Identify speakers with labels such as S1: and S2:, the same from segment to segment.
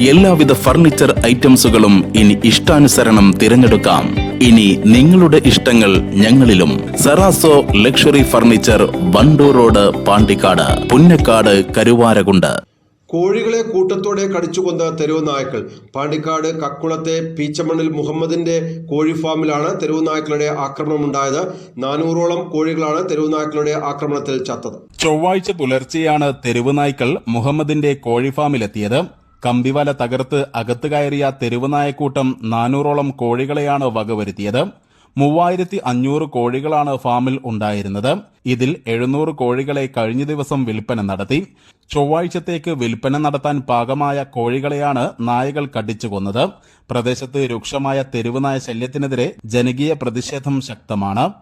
S1: എല്ലാവിധ ഫർണിച്ചർ ഐറ്റംസുകളും ഇനി ഇഷ്ടാനുസരണം തിരഞ്ഞെടുക്കാം. ഇനി നിങ്ങളുടെ ഇഷ്ടങ്ങൾ ഞങ്ങളിലും. Serazo luxury furniture Wandoor road Pandikkad Punnakkad Karuvarakundu.
S2: കോഴികളെ കൂട്ടത്തോടെ കടിച്ചുകൊന്ന തെരുവ് നായ്ക്കൾ. പാണ്ടിക്കാട് കക്കുളത്തെ പീച്ചമണ്ണിൽ മുഹമ്മദിന്റെ കോഴി ഫാമിലാണ് തെരുവ് നായ്ക്കളുടെ ആക്രമണം ഉണ്ടായത്. നാനൂറോളം കോഴികളാണ് തെരുവ് നായ്ക്കളുടെ ആക്രമണത്തിൽ ചത്തത്.
S1: ചൊവ്വാഴ്ച പുലർച്ചെയാണ് തെരുവ് നായ്ക്കൾ മുഹമ്മദിന്റെ കോഴിഫാമിലെത്തിയത് കമ്പിവല തകർത്ത് അകത്ത് കയറിയ തെരുവുനായക്കൂട്ടം നാനൂറോളം കോഴികളെയാണ് വകവരുത്തിയത്. മൂവായിരത്തി അഞ്ഞൂറ് കോഴികളാണ് ഫാമിൽ ഉണ്ടായിരുന്നത്. ഇതിൽ എഴുന്നൂറ് കോഴികളെ കഴിഞ്ഞ ദിവസം വിൽപ്പന നടത്തി. ചൊവ്വാഴ്ചത്തേക്ക് വിൽപ്പന നടത്താൻ പാകമായ കോഴികളെയാണ് നായകൾ കടിച്ചു കൊന്നത്. പ്രദേശത്ത് രൂക്ഷമായ തെരുവുനായ ശല്യത്തിനെതിരെ ജനകീയ പ്രതിഷേധം ശക്തമാണ്.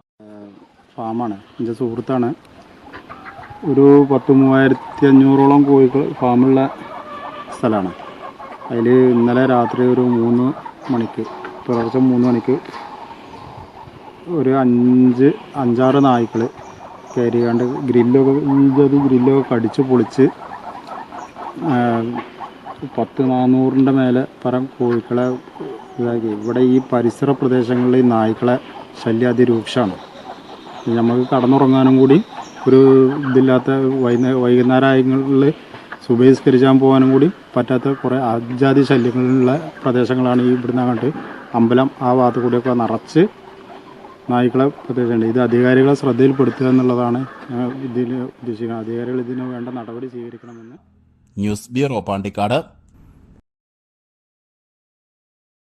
S3: ഫാമാണ്. എന്റെ സുഹൃത്താണ്. ഒരു പത്ത് മൂവായിരത്തി അഞ്ഞൂറോളം കോഴികൾ ഫാമുള്ള സ്ഥലമാണ്. അതിൽ ഇന്നലെ രാത്രി ഒരു മൂന്ന് മണിക്ക് പുലർച്ചെ മൂന്ന് മണിക്ക് ഒരു അഞ്ച് അഞ്ചാറ് നായ്ക്കൾ കയറിയാണ്ട് ഗ്രില്ലൊക്കെ ഇഞ്ചത് ഗ്രില്ലൊക്കെ കടിച്ച് പൊളിച്ച് പത്ത് നാനൂറിന്റെ മേലെ പരം കോഴിക്കളെ ഇതാക്കി. ഇവിടെ ഈ പരിസര പ്രദേശങ്ങളിൽ ഈ നായ്ക്കളെ ശല്യം അതിരൂക്ഷമാണ്. നമുക്ക് കടന്നുറങ്ങാനും കൂടി ഒരു ഇതില്ലാത്ത വൈകുന്നേരം വൈകുന്നേരങ്ങളിൽ സുബഹിസ്കരിച്ചാൻ പോകാനും കൂടി പറ്റാത്ത കുറേ അജാതി ശല്യങ്ങളുള്ള പ്രദേശങ്ങളാണ് ഈ ഇവിടുന്ന് അങ്ങോട്ട് അമ്പലം ആ ഭാഗത്ത് കൂടിയൊക്കെ നിറച്ച് നായ്ക്കളെ പ്രത്യേകിച്ചുണ്ട്. ഇത് അധികാരികളെ ശ്രദ്ധയിൽപ്പെടുത്തുക എന്നുള്ളതാണ് ഇതിൽ ഉദ്ദേശിക്കുന്നത്. അധികാരികൾ ഇതിന് വേണ്ട നടപടി സ്വീകരിക്കണമെന്ന്
S1: ന്യൂസ് ബ്യൂറോ പാണ്ടിക്കാട്.